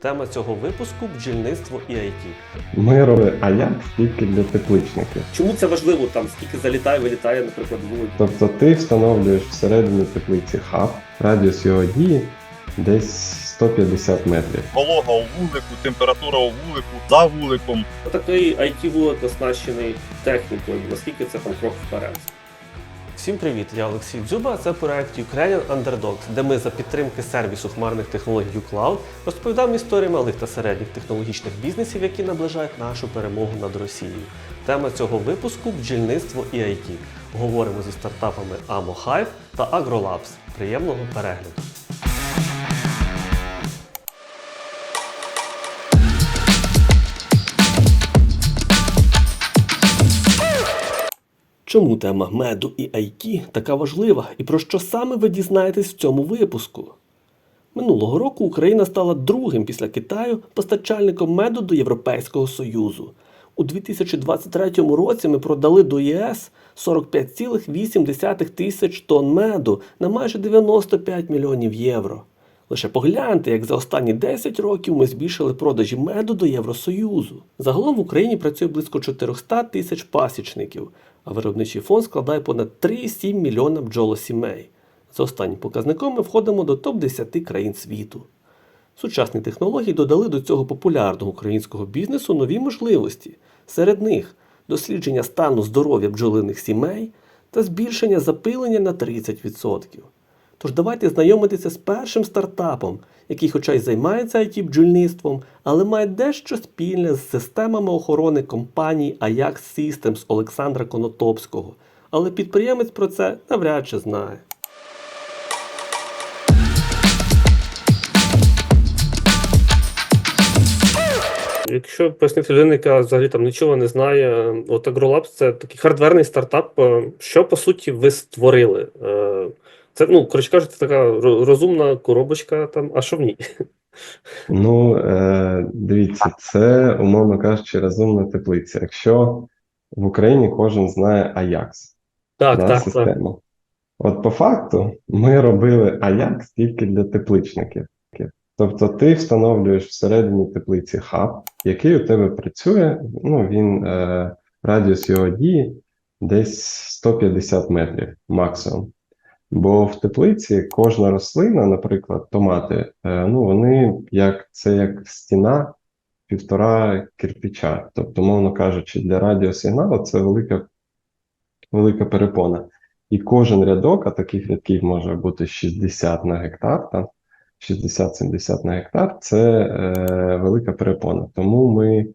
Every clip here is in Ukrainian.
Тема цього випуску бджільництво і IT. Ми робили Аякс тільки для тепличників. Чому це важливо? Там скільки залітає, вилітає, наприклад, вулик. Тобто ти встановлюєш всередині теплиці хаб, радіус його дії десь 150 метрів. волога у вулику, температура у вулику, за вуликом. Такий IT вулик оснащений технікою. Наскільки це там крок вперед? Всім привіт! Я Олексій Дзюба. Це проект Ukrainian Underdogs, де ми за підтримки сервісу хмарних технологій uCloud розповідаємо історії малих та середніх технологічних бізнесів, які наближають нашу перемогу над Росією. Тема цього випуску бджільництво і IT. Говоримо зі стартапами AmoHive та AgroLabs. Приємного перегляду! Чому тема меду і IT така важлива і про що саме ви дізнаєтесь в цьому випуску? Минулого року Україна стала другим після Китаю постачальником меду до Європейського Союзу. У 2023 році ми продали до ЄС 45,8 тисяч тонн меду на майже 95 мільйонів євро. Лише погляньте, як за останні 10 років ми збільшили продажі меду до Євросоюзу. Загалом в Україні працює близько 400 тисяч пасічників, а виробничий фонд складає понад 3,7 мільйона бджолосімей. За останнім показником ми входимо до топ-10 країн світу. Сучасні технології додали до цього популярного українського бізнесу нові можливості. Серед них дослідження стану здоров'я бджолиних сімей та збільшення запилення на 30%. Тож давайте знайомитися з першим стартапом, який хоча й займається it бджільництвом, але має дещо спільне з системами охорони компанії Ajax Systems Олександра Конотопського. Але підприємець про це навряд чи знає. Якщо пояснити людина, яка взагалі там нічого не знає, от AgroLabs це такий хардверний стартап. е, Що по суті ви створили? Це, ну, коротше кажучи, це така розумна коробочка там, а що в ній? Ну, е, дивіться, це, умовно кажучи, розумна теплиця. Якщо в Україні кожен знає Аякс, Так, да, так, так. От по факту ми робили Аякс тільки для тепличників. Тобто ти встановлюєш всередині теплиці хаб, який у тебе працює, ну він е, радіус його дії десь 150 метрів максимум. Бо в теплиці кожна рослина, наприклад, томати, е, ну вони як це як стіна півтора кирпича. Тобто, мовно кажучи, для радіосигналу це велика, велика перепона. І кожен рядок, а таких рядків може бути 60 на гектар, там 60-70 на гектар, це е, велика перепона. Тому ми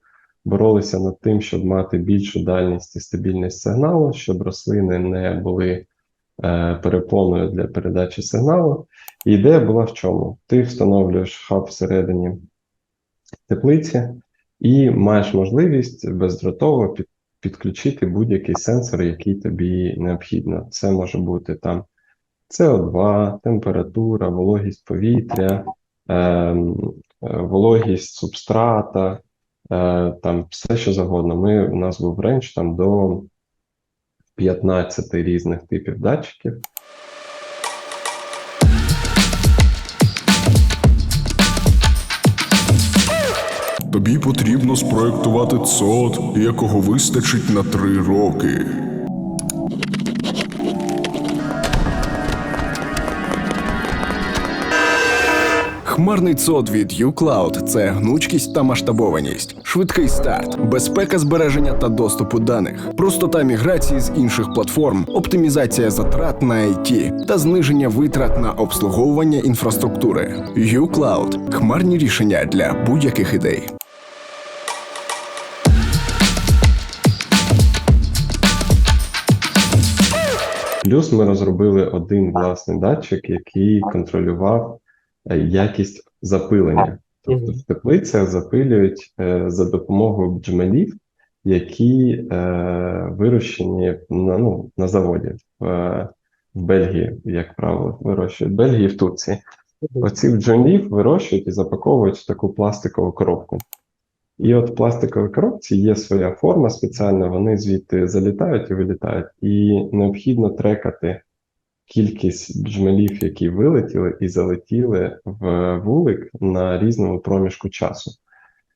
боролися над тим, щоб мати більшу дальність і стабільність сигналу, щоб рослини не були перепоною для передачі сигналу. І ідея була в чому? Ти встановлюєш хаб всередині теплиці і маєш можливість бездротово під, підключити будь-який сенсор, який тобі необхідно. Це може бути там СО2, температура, вологість повітря, ем, е, вологість субстрата, е, там все що завгодно. Ми, у нас був рейндж там до 15 різних типів датчиків. Тобі потрібно спроектувати ЦОД, якого вистачить на три роки. Хмарний цод від uCloud – це гнучкість та масштабованість, швидкий старт, безпека збереження та доступу даних, простота міграції з інших платформ, оптимізація затрат на IT та зниження витрат на обслуговування інфраструктури. uCloud – хмарні рішення для будь-яких ідей. Плюс ми розробили один власний датчик, який контролював е, якість запилення. Тобто в теплицях запилюють е, за допомогою бджмелів, які е, вирощені на, ну, на заводі в, е, в Бельгії, як правило, вирощують в Бельгії в Турції. Оці бджолів вирощують і запаковують в таку пластикову коробку. І от в пластиковій коробці є своя форма спеціальна, вони звідти залітають і вилітають. І необхідно трекати кількість джмелів, які вилетіли і залетіли в вулик на різному проміжку часу.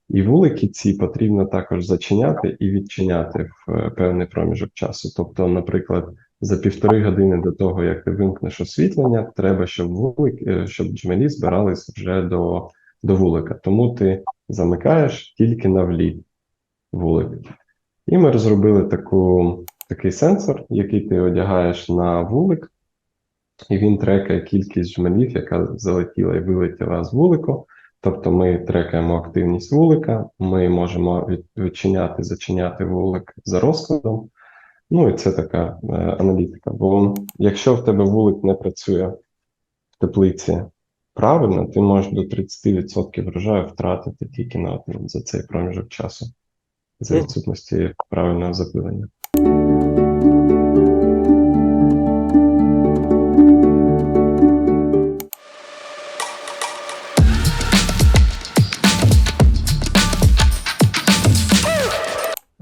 І вулики ці потрібно також зачиняти і відчиняти в е, певний проміжок часу. Тобто, наприклад, за півтори години до того, як ти вимкнеш освітлення, треба, щоб вулик, е, щоб джмелі збирались вже до, до вулика. Тому ти замикаєш тільки на вліт вулик. І ми розробили таку, такий сенсор, який ти одягаєш на вулик, і він трекає кількість жмелів, яка залетіла і вилетіла з вулику. Тобто ми трекаємо активність вулика, ми можемо відчиняти, зачиняти вулик за розкладом. Ну і це така е, аналітика. Бо якщо в тебе вулик не працює в теплиці правильно, ти можеш до 30% врожаю втратити тільки на за цей проміжок часу, за відсутності правильного запилення.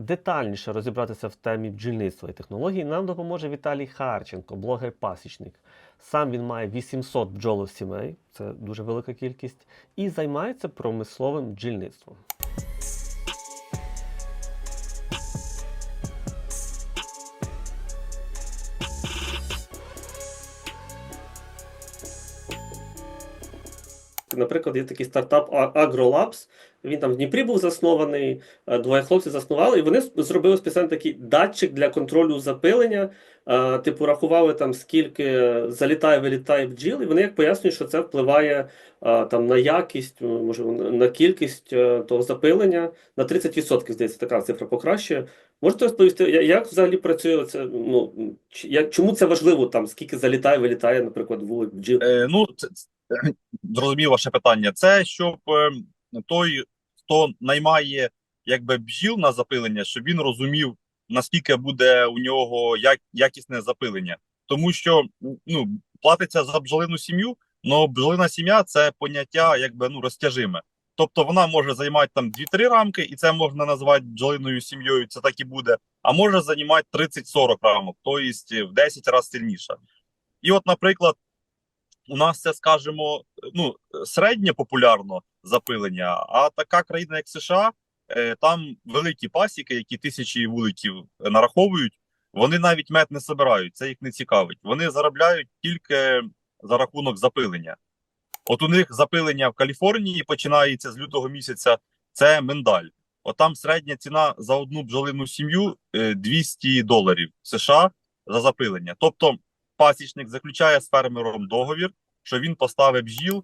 Детальніше розібратися в темі бджільництва і технологій нам допоможе Віталій Харченко, блогер-пасічник. Сам він має 800 бджолов сімей, це дуже велика кількість, і займається промисловим бджільництвом. Наприклад, є такий стартап AgroLabs. Він там в Дніпрі був заснований, е, двоє хлопців заснували, і вони зробили спеціально такий датчик для контролю запилення. Е, Типу, рахували там, скільки залітає, вилітає бджіл, і вони як пояснюють, що це впливає е, там на якість, може, на кількість того запилення на 30%, здається, така цифра покращує. Можете розповісти, як взагалі працює це? Ну чому це важливо там, скільки залітає, вилітає, наприклад, вулик бджіл? Е, ну, зрозумів ваше питання. Це щоб е, той, хто наймає якби бджіл на запилення, щоб він розумів, наскільки буде у нього як, якісне запилення. Тому що ну, платиться за бджолину сім'ю, але бджолина сім'я це поняття якби ну, розтяжиме. Тобто вона може займати там 2-3 рамки, і це можна назвати бджолиною сім'єю, це так і буде. А може займати 30-40 рамок, тобто в 10 разів сильніше. І от, наприклад, у нас це, скажімо, ну, середнє популярно запилення, а така країна, як США, е, там великі пасіки, які тисячі вуликів нараховують, вони навіть мед не собирають, це їх не цікавить. Вони заробляють тільки за рахунок запилення. От у них запилення в Каліфорнії починається з лютого місяця, це миндаль. От там середня ціна за одну бджолину сім'ю е, 200 доларів США за запилення. Тобто пасічник заключає з фермером договір, що він поставить бджіл,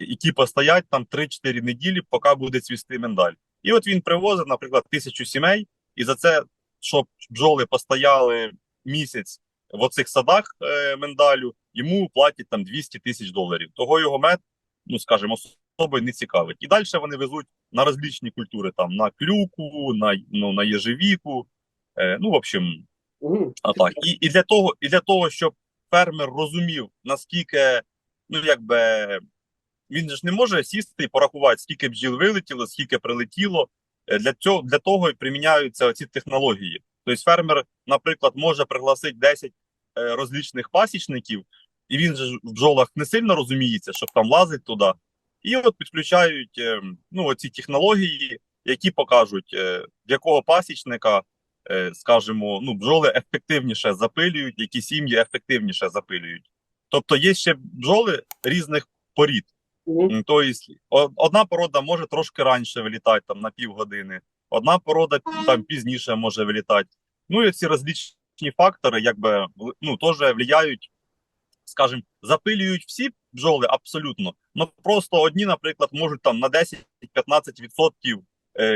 які постоять там 3-4 неділі, поки буде цвісти миндаль. І от він привозить, наприклад, тисячу сімей, і за це, щоб бджоли постояли місяць в оцих садах е, миндалю, йому платять там 200 тисяч доларів. Того його мед, ну скажімо, особи не цікавить. І далі вони везуть на розлічні культури, там на клюку, на, ну, на єжевіку. Е, ну, в общем. А так, і, і для того, і для того, щоб фермер розумів, наскільки, ну якби він ж не може сісти і порахувати, скільки бджіл вилетіло, скільки прилетіло. Е, Для цього для того і приміняються ці технології. Тобто, фермер, наприклад, може пригласити 10 е, розлічних пасічників, і він же в бджолах не сильно розуміється, щоб там лазить туди. І от підключають е, ну, оці технології, які покажуть, е, в якого пасічника скажімо, ну, бджоли ефективніше запилюють, які сім'ї ефективніше запилюють. Тобто є ще бджоли різних порід. М, Тобто, одна порода може трошки раніше вилітати, там на півгодини, одна порода там пізніше може вилітати. Ну і ці розлічні фактори, якби ну, теж впливають, скажімо, запилюють всі бджоли абсолютно. Ну просто одні, наприклад, можуть там на 10-15% е,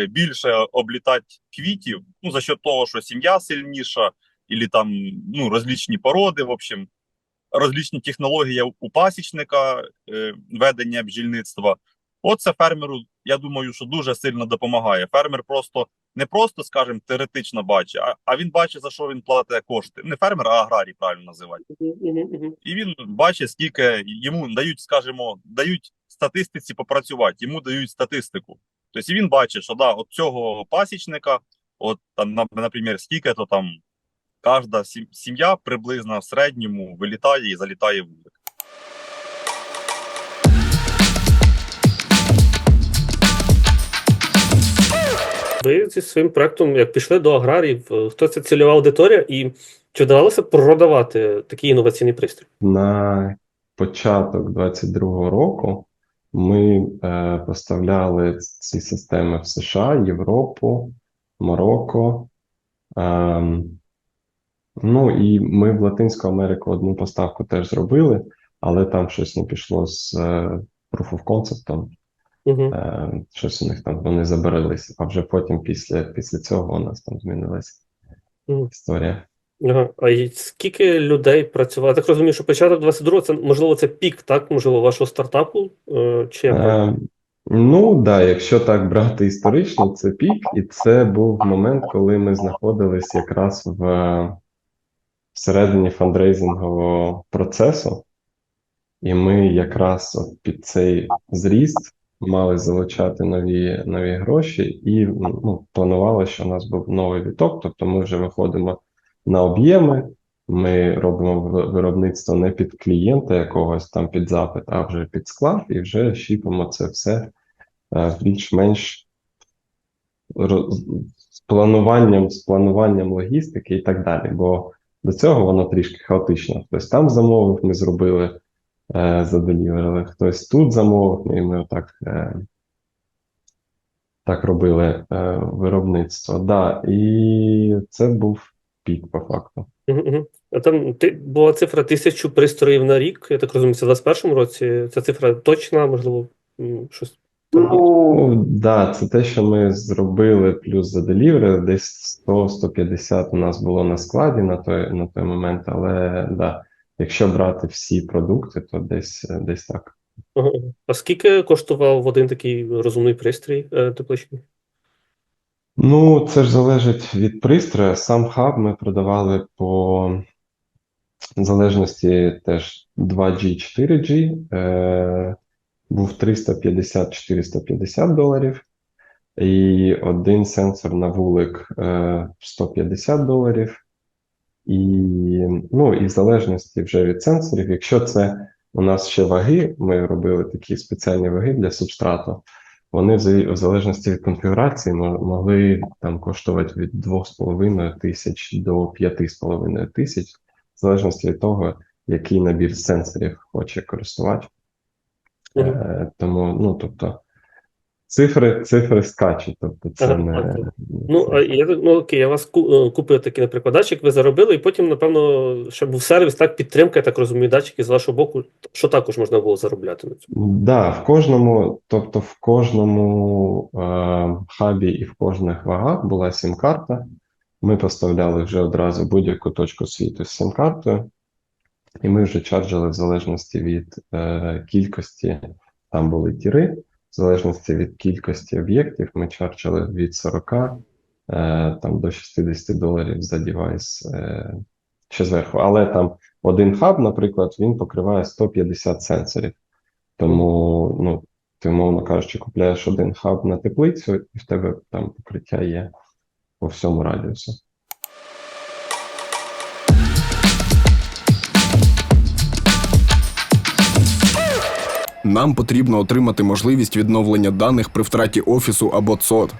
більше облітати квітів, ну за счет того, що сім'я сильніша, і там ну, розлічні породи, в общем, розлічні технології у пасічника е, ведення бджільництва. Оце фермеру, я думаю, що дуже сильно допомагає. Фермер просто не просто, скажімо, теоретично бачить, а, а він бачить, за що він платить кошти. Не фермер, а аграрій, правильно називати. І він бачить, скільки йому дають, скажімо, дають статистиці попрацювати, йому дають статистику. Тобто він бачить, що да, от цього пасічника, от там, наприклад, скільки то там кожна сім'я приблизно в середньому вилітає і залітає в вулик. Ви зі своїм проектом як пішли до аграріїв, е, хто це цільова аудиторія, і чи вдавалося продавати такий інноваційний пристрій? На початок 22-го року ми е, поставляли ці системи в США, Європу, Марокко. Ем, ну і ми в Латинську Америку одну поставку теж зробили, але там щось не пішло з е, Proof of Concept. Угу. Е, щось у них там вони забарились, а вже потім після, після цього у нас там змінилася Мгм. історія. А скільки людей працювало? Я так розумію, що початок 22-го, це можливо це пік, так? Можливо, вашого стартапу? Е, Чи як? Е, ну, да, якщо так брати історично, це пік, і це був момент, коли ми знаходились якраз в всередині фандрейзингового процесу, і ми якраз от під цей зріст мали залучати нові, нові гроші, і ну, планували, що у нас був новий віток, тобто ми вже виходимо на об'єми, ми робимо виробництво не під клієнта якогось там під запит, а вже під склад, і вже шіпимо це все е, більш-менш з плануванням, з плануванням логістики і так далі. Бо до цього воно трішки хаотично. Хтось там замовив, ми зробили, е, заделіверили, хтось тут замовив, і ми отак е, так робили виробництво. Да, і це був пік по факту. А там ти, була цифра тисячу пристроїв на рік, я так розумію, це в 21-му році. Ця цифра точна, можливо, щось? Ну, да, це те, що ми зробили, плюс заделіверили. Десь 100-150 у нас було на складі на той, на той момент, але да, якщо брати всі продукти, то десь, десь так. Ага. А скільки коштував один такий розумний пристрій е, тепличний? Ну, це ж залежить від пристрою. Сам хаб ми продавали по залежності теж 2G, 4G. Е, був 350-450 доларів. І один сенсор на вулик е, 150 доларів. І, ну, і в залежності вже від сенсорів, якщо це у нас ще ваги, ми робили такі спеціальні ваги для субстрату. Вони в залежності від конфігурації могли там коштувати від 2,5 тисяч до 5,5 тисяч, в залежності від того, який набір сенсорів хоче користувач. Mm -hmm. тому, ну, тобто, цифри, цифри скачуть, тобто це Ага, не. Ну, я ну окей, я вас е, купив такий, наприклад, датчик, ви заробили, і потім, напевно, ще був сервіс, так, підтримка, я так розумію, датчики з вашого боку, що також можна було заробляти на цьому. Да, в кожному, тобто в кожному е, хабі і в кожних вагах була сім-карта. Ми поставляли вже одразу будь-яку точку світу з сім-картою, і ми вже чарджили в залежності від е, кількості, там були тіри, в залежності від кількості об'єктів, ми чарджили від 40 е, там, до 60 доларів за девайс е, ще зверху. Але там один хаб, наприклад, він покриває 150 сенсорів. Тому, ну, ти, умовно кажучи, купляєш один хаб на теплицю, і в тебе там покриття є по всьому радіусу. Нам потрібно отримати можливість відновлення даних при втраті офісу або ЦОД.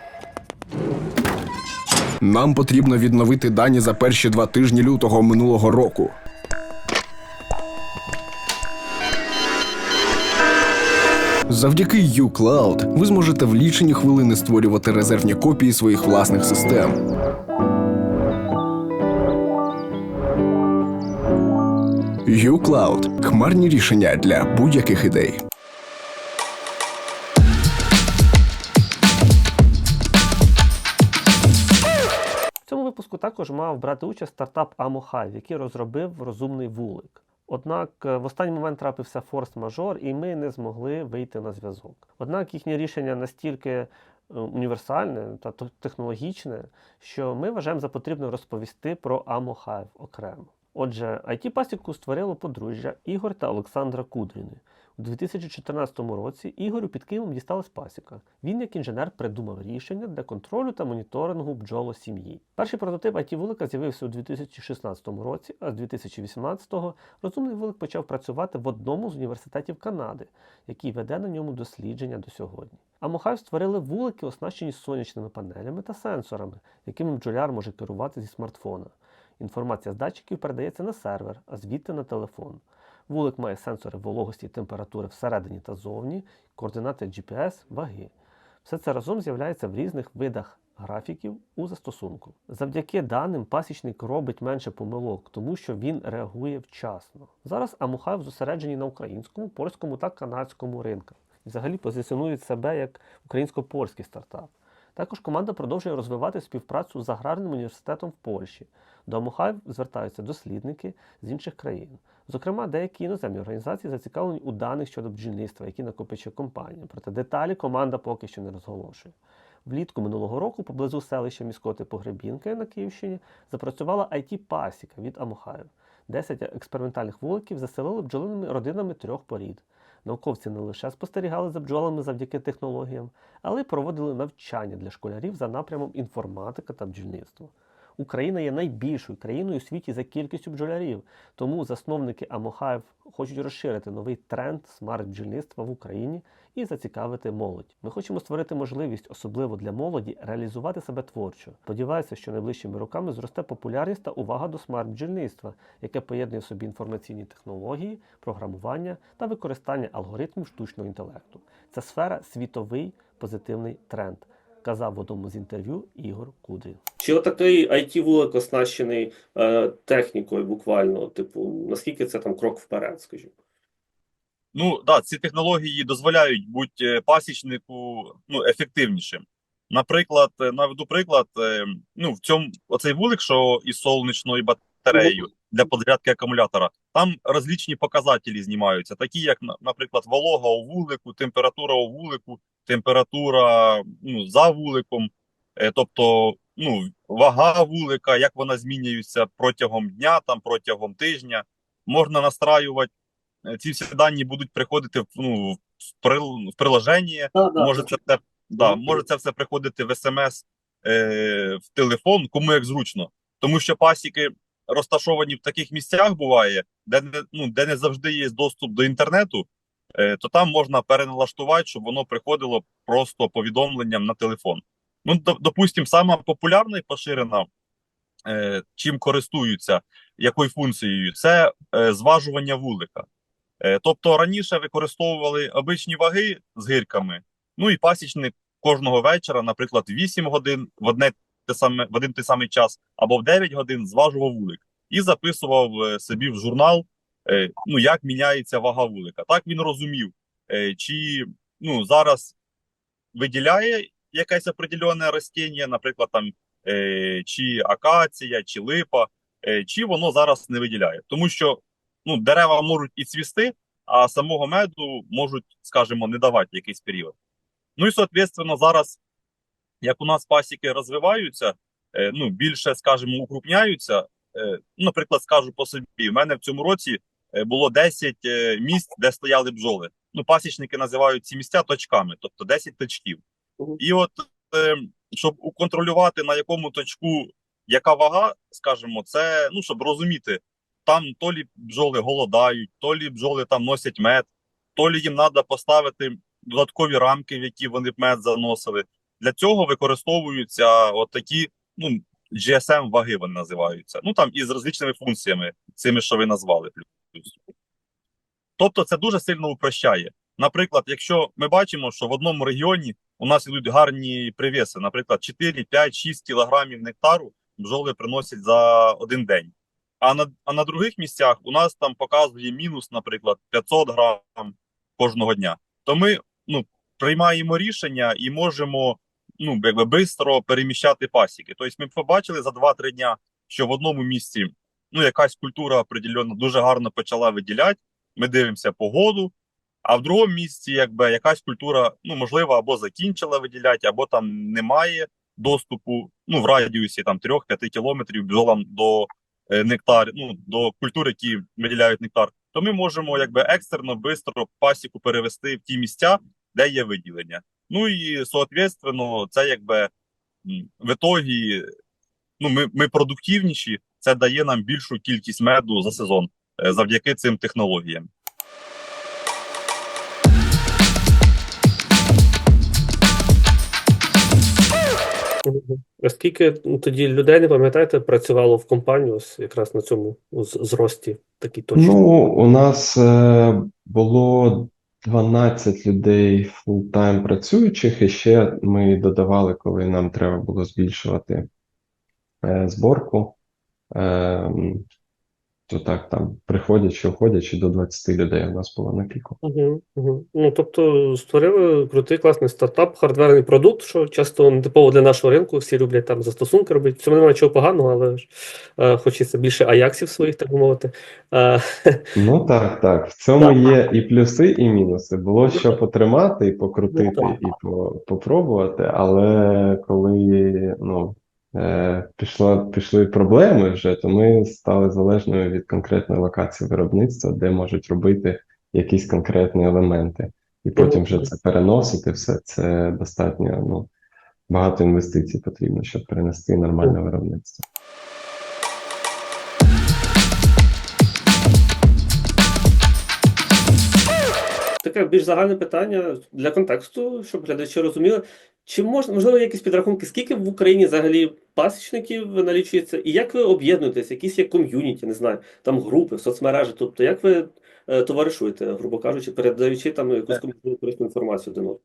Нам потрібно відновити дані за перші два тижні лютого минулого року. Завдяки uCloud ви зможете в лічені хвилини створювати резервні копії своїх власних систем. uCloud – хмарні рішення для будь-яких ідей. Також мав брати участь стартап AmoHive, який розробив розумний вулик. Однак е, в останній момент трапився форс-мажор, і ми не змогли вийти на зв'язок. Однак їхнє рішення настільки е, універсальне та технологічне, що ми вважаємо за потрібно розповісти про AmoHive окремо. Отже, IT-пасіку створило подружжя Ігор та Олександра Кудріни. У 2014 році Ігорю під Києвом дісталась пасіка. Він, як інженер, придумав рішення для контролю та моніторингу бджолосім'ї. Перший прототип it вулика з'явився у 2016 році, а з 2018-го розумний вулик почав працювати в одному з університетів Канади, який веде на ньому дослідження до сьогодні. А Мохайв створили вулики, оснащені сонячними панелями та сенсорами, якими бджоляр може керувати зі смартфона. Інформація з датчиків передається на сервер, а звідти на телефон. Вулик має сенсори вологості і температури всередині та зовні, координати GPS, ваги. Все це разом з'являється в різних видах графіків у застосунку. Завдяки даним пасічник робить менше помилок, тому що він реагує вчасно. Зараз Амухайв зосереджені на українському, польському та канадському ринках. І взагалі позиціонують себе як українсько-польський стартап. Також команда продовжує розвивати співпрацю з аграрним університетом в Польщі. До Амухайв звертаються дослідники з інших країн. Зокрема, деякі іноземні організації зацікавлені у даних щодо бджільництва, які накопичує компанія. Проте деталі команда поки що не розголошує. Влітку минулого року поблизу селища міського типу Гребінка на Київщині запрацювала it пасіка від Амухаїв. 10 експериментальних вуликів заселили бджолиними родинами трьох порід. Науковці не лише спостерігали за бджолами завдяки технологіям, але й проводили навчання для школярів за напрямом інформатика та бджільництво. Україна є найбільшою країною у світі за кількістю бджолярів, тому засновники Амохаїв хочуть розширити новий тренд смарт-бджільництва в Україні і зацікавити молодь. Ми хочемо створити можливість, особливо для молоді, реалізувати себе творчо. Сподіваюся, що найближчими роками зросте популярність та увага до смарт-бджільництва, яке поєднує в собі інформаційні технології, програмування та використання алгоритмів штучного інтелекту. Ця сфера світовий позитивний тренд казав в одному з інтерв'ю Ігор Кудрін. Чи отакий it вулик оснащений е, технікою буквально, типу, наскільки це там крок вперед, скажімо? Ну да, ці технології дозволяють бути е, пасічнику ну, ефективнішим. Наприклад, е, наведу приклад, е, ну в цьому оцей вулик, що із сонячною батареєю для підрядки акумулятора, там розлічні показателі знімаються, такі як, наприклад, волога у вулику, температура у вулику, температура ну, за вуликом, е, тобто ну, вага вулика, як вона змінюється протягом дня, там протягом тижня. Можна настраювати Е, ці всі дані будуть приходити в, ну, в, прил, в приложення. може це все, да, може це все приходити в смс е, в телефон, кому як зручно. Тому що пасіки розташовані в таких місцях буває, де не, ну, де не завжди є доступ до інтернету, то там можна переналаштувати, щоб воно приходило просто повідомленням на телефон. Ну, до- допустим, сама популярна і поширена, е, чим користуються, якою функцією, це е, зважування вулика. Е, Тобто раніше використовували обичні ваги з гирками, ну і пасічник кожного вечора, наприклад, 8 годин в одне те саме в один той самий час або в 9 годин зважував вулик і записував е, собі в журнал, е, ну як міняється вага вулика. Так він розумів, е, чи ну зараз виділяє якесь определене ростіння, наприклад, там е, чи акація, чи липа, е, чи воно зараз не виділяє, тому що ну, дерева можуть і цвісти, а самого меду можуть, скажімо, не давати якийсь період. Ну і, соответственно, зараз, як у нас пасіки розвиваються, е, ну, більше, скажімо, укрупняються. Е, наприклад, скажу по собі, в мене в цьому році е, було 10 е, місць, де стояли бджоли. Ну, пасічники називають ці місця точками, тобто 10 точків. І от, е, щоб уконтролювати, на якому точку яка вага, скажімо, це ну, щоб розуміти, там то лі бджоли голодають, то лі бджоли там носять мед, то лі їм треба поставити додаткові рамки, в які вони б мед заносили. Для цього використовуються от такі, ну, GSM ваги вони називаються. Ну там із розличними функціями, цими, що ви назвали. Тобто це дуже сильно упрощає. Наприклад, якщо ми бачимо, що в одному регіоні у нас йдуть гарні привіси, наприклад, 4, 5, 6 кілограмів нектару бджоли приносять за один день. А на, а на других місцях у нас там показує мінус, наприклад, 500 грам кожного дня. То ми ну, приймаємо рішення і можемо ну, якби бистро переміщати пасіки. Тобто ми побачили за 2-3 дня, що в одному місці ну, якась культура определенно дуже гарно почала виділяти. Ми дивимося погоду, а в другому місці, якби якась культура, ну можливо, або закінчила виділяти, або там немає доступу ну, в радіусі там 3-5 кілометрів бджолам до е, нектар, ну, до культур, які виділяють нектар. то ми можемо якби екстерно, швидко пасіку перевести в ті місця, де є виділення. Ну і соответственно, це якби в ітогі ну, ми, ми продуктивніші, це дає нам більшу кількість меду за сезон е, завдяки цим технологіям. А скільки тоді людей, не пам'ятаєте, працювало в компанії ось якраз на цьому зрості такій точці? Ну, у нас е, було 12 людей фултайм працюючих, і ще ми додавали, коли нам треба було збільшувати е, зборку. Е, то так, там приходячи, уходячи до 20 людей у нас було на піку. Угу, угу. Ну, тобто створили крутий класний стартап, хардверний продукт, що часто не типово для нашого ринку, всі люблять там застосунки робити. В цьому немає нічого поганого, але ж е, хочеться більше аяксів своїх, так би мовити. Е, Ну так, так. В цьому Так. є і плюси, і мінуси. Було що потримати, і покрутити, Ну, і по, попробувати, але коли ну, е, пішло, пішли проблеми вже, то ми стали залежними від конкретної локації виробництва, де можуть робити якісь конкретні елементи. І потім вже це переносити, все це достатньо ну, багато інвестицій потрібно, щоб перенести нормальне виробництво. Таке більш загальне питання для контексту, щоб глядачі розуміли. Чи можна, можливо, якісь підрахунки, скільки в Україні взагалі пасічників налічується, і як ви об'єднуєтесь, якісь є ком'юніті, не знаю, там групи, соцмережі, тобто як ви е, товаришуєте, грубо кажучи, передаючи там якусь корисну інформацію один одному?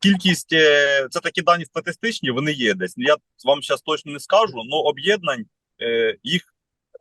Кількість е, це такі дані статистичні, вони є десь. Я вам зараз точно не скажу, але об'єднань е, їх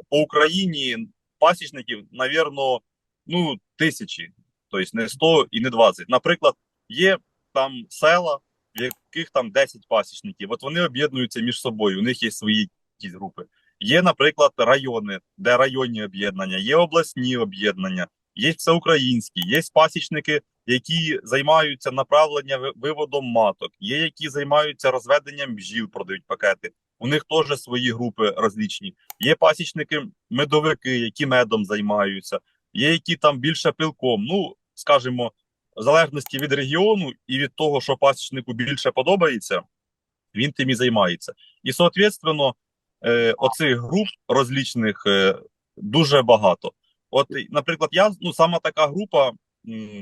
по Україні пасічників, навірно, ну, тисячі, тобто не 100 і не 20. Наприклад, є там села, в яких там 10 пасічників. От вони об'єднуються між собою, у них є свої якісь групи. Є, наприклад, райони, де районні об'єднання, є обласні об'єднання, є всеукраїнські, є пасічники, які займаються направленням виводом маток, є які займаються розведенням бджіл, продають пакети. У них теж свої групи розлічні. Є пасічники, медовики, які медом займаються, є які там більше пилком. Ну, скажімо, в залежності від регіону і від того, що пасічнику більше подобається, він тим і займається. І, соответственно, е, оцих груп розлічних е, дуже багато. От, наприклад, я ну сама така група,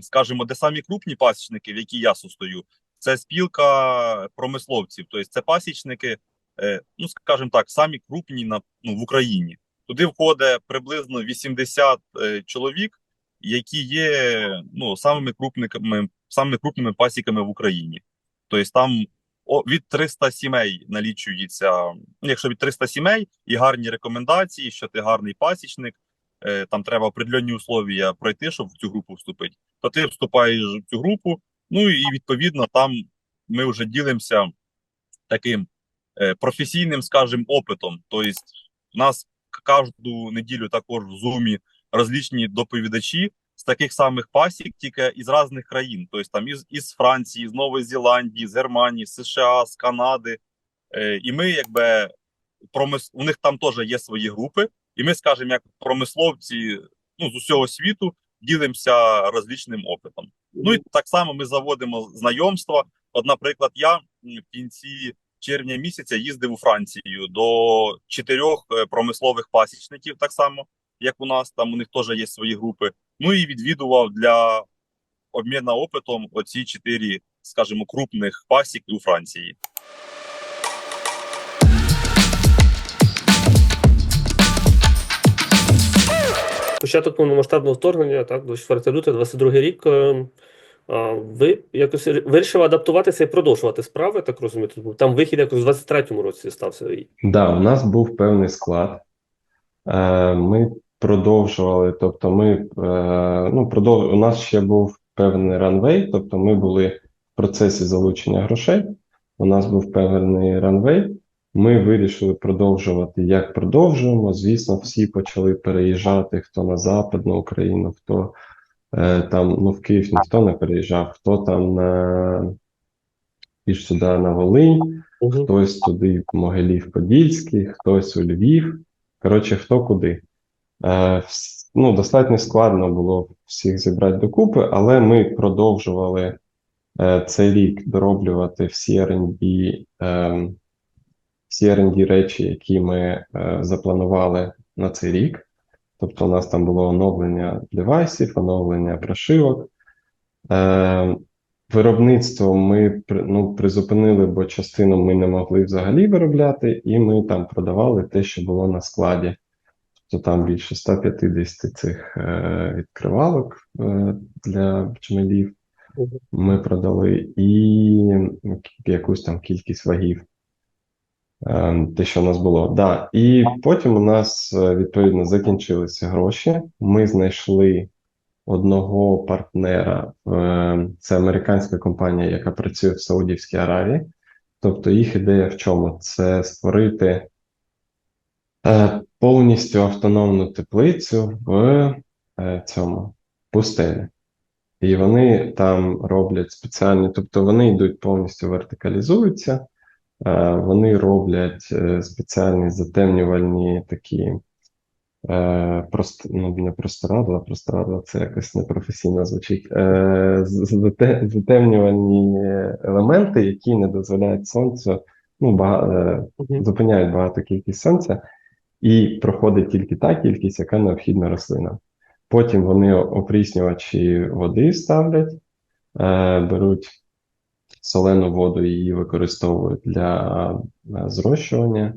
скажімо, де самі крупні пасічники, в якій я состою, це спілка промисловців. Тобто це пасічники, е, ну скажімо так, самі крупні на ну, в Україні. Туди входить приблизно 80 е, чоловік, які є ну самими крупниками, самими крупними пасіками в Україні. Тобто там від 300 сімей налічується. Якщо від 300 сімей і гарні рекомендації, що ти гарний пасічник, е, там треба определенні условия пройти, щоб в цю групу вступити, то ти вступаєш в цю групу. Ну і відповідно там ми вже ділимося таким е, професійним, скажімо, опитом. Тобто, нас кожну неділю також в зумі розлічні доповідачі з таких самих пасік, тільки із різних країн. Тобто там із, із Франції, з Нової Зеландії, з Германії, з США, з Канади. Е, і ми, якби промис... у них там теж є свої групи, і ми, скажімо, як промисловці ну, з усього світу ділимося розлічним опитом. Ну і так само ми заводимо знайомства. От, наприклад, я в кінці червня місяця їздив у Францію до чотирьох е, промислових пасічників, так само як у нас. Там у них теж є свої групи. Ну і відвідував для обміну опитом оці чотири, скажімо, крупних пасік у Франції. Початок повномасштабного вторгнення, так, 24 лютого, 22 рік. е, Ви якось вирішили адаптуватися і продовжувати справи, так був там вихід якось в 23-му році стався. Да, у нас був певний склад. Е, Ми продовжували, тобто ми е, ну, продов... у нас ще був певний ранвей, тобто ми були в процесі залучення грошей. У нас був певний ранвей. Ми вирішили продовжувати, як продовжуємо. Звісно, всі почали переїжджати, хто на Западну Україну, хто е, там, ну, в Київ ніхто не переїжджав, хто там на більш сюди на Волинь Угу. хтось туди в Могилів-Подільський, хтось у Львів. Коротше, хто куди. Е, ну, достатньо складно було всіх зібрати докупи, але ми продовжували е, цей рік дороблювати всі R&D, е, всі R&D речі, які ми запланували на цей рік. Тобто, у нас там було оновлення девайсів, оновлення прошивок. Виробництво ми ну, призупинили, бо частину ми не могли взагалі виробляти, і ми там продавали те, що було на складі. Тобто там більше 150 цих е, відкривалок е, для чмелів ми продали, і ну, якусь там кількість вагів. Е, те, що у нас було. Да. І потім у нас, відповідно, закінчилися гроші. Ми знайшли одного партнера, це американська компанія, яка працює в Саудівській Аравії. Тобто їх ідея в чому? Це створити повністю автономну теплицю в е, цьому пустелі. І вони там роблять спеціальні, тобто вони йдуть повністю вертикалізуються, е, вони роблять е, спеціальні затемнювальні такі прост, ну, не простирадла, простирадла це якось непрофесійно звучить. Затемнювальні елементи, які не дозволяють сонцю, ну, бага, зупиняють багато кількість сонця, і проходить тільки та кількість, яка необхідна рослинам. Потім вони опріснювачі води ставлять, е, беруть солену воду і її використовують для е, зрощування.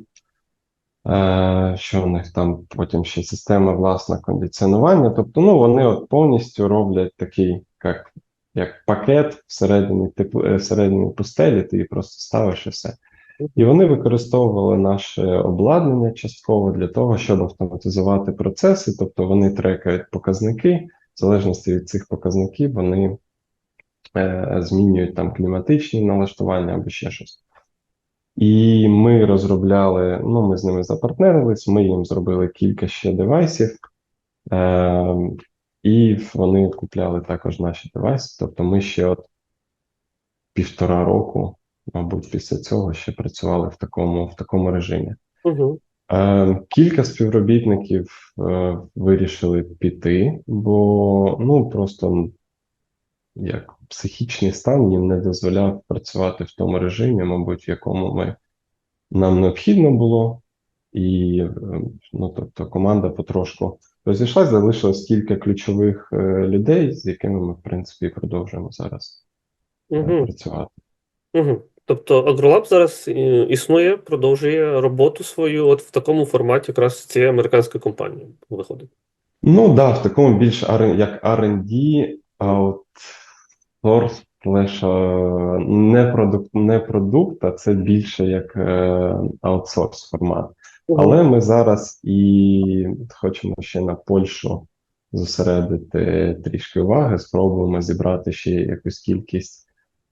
Е, Що в них там потім ще система власна кондиціонування. Тобто, ну, вони от повністю роблять такий, як, як пакет всередині, типу, всередині пустелі, ти просто ставиш і все. І вони використовували наше обладнання частково для того, щоб автоматизувати процеси, тобто вони трекають показники, в залежності від цих показників вони е, змінюють там кліматичні налаштування або ще щось. І ми розробляли, ну, ми з ними запартнерились, ми їм зробили кілька ще девайсів, е, і вони купляли також наші девайси. Тобто ми ще от півтора року, мабуть, після цього ще працювали в такому, в такому режимі. Мгм. Е, Кілька співробітників е, вирішили піти, бо ну просто як психічний стан їм не дозволяв працювати в тому режимі, мабуть, в якому ми нам необхідно було. І е, ну, тобто команда потрошку розійшлась, залишилось кілька ключових е, людей, з якими ми, в принципі, продовжуємо зараз е, Мгм. працювати. Мгм. Тобто AgroLab зараз е, існує, продовжує роботу свою от в такому форматі якраз цієї американської компанії виходить. Ну, да, в такому більш як R&D, outsource, е, не продукт, не продукт, а це більше як е, аутсорс формат. Але ми зараз і хочемо ще на Польщу зосередити трішки уваги, спробуємо зібрати ще якусь кількість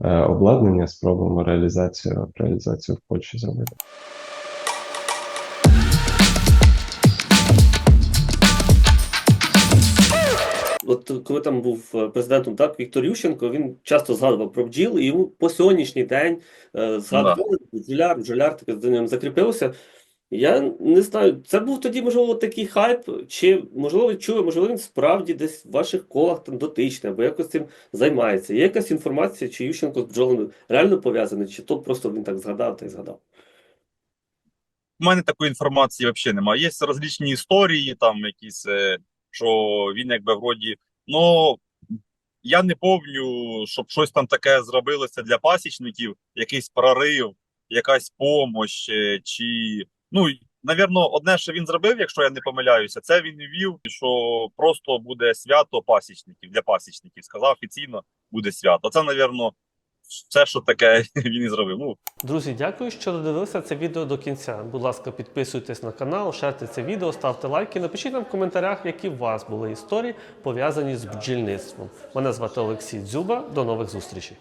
обладнання, спробуємо реалізацію, реалізацію в Польщі зробити. От коли там був е, президентом, так, Віктор Ющенко, він часто згадував про бджіл, і йому по сьогоднішній день е, згадували бджоляр, бджоляр таке за ним закріпилося. Я не знаю, це був тоді, можливо, такий хайп, чи можливо чули, можливо, він справді десь в ваших колах там дотичний, або якось цим займається. Є якась інформація, чи Ющенко з бджолами реально пов'язаний, чи то просто він так згадав та й згадав. У мене такої інформації взагалі немає. Є розлічні історії, там якісь, е, що він якби вроді. Ну я не пам'ятаю, щоб щось там таке зробилося для пасічників, якийсь прорив, якась помощь, е, чи. Ну, навірно, одне, що він зробив, якщо я не помиляюся, це він ввів, що просто буде свято пасічників для пасічників. Сказав офіційно буде свято. Це, навірно, все, що таке він і зробив. Ну, Друзі, дякую, що додивилися це відео до кінця. Будь ласка, підписуйтесь на канал, шерте це відео, ставте лайки. Напишіть нам в коментарях, які у вас були історії пов'язані з бджільництвом. Мене звати Олексій Дзюба. До нових зустрічей.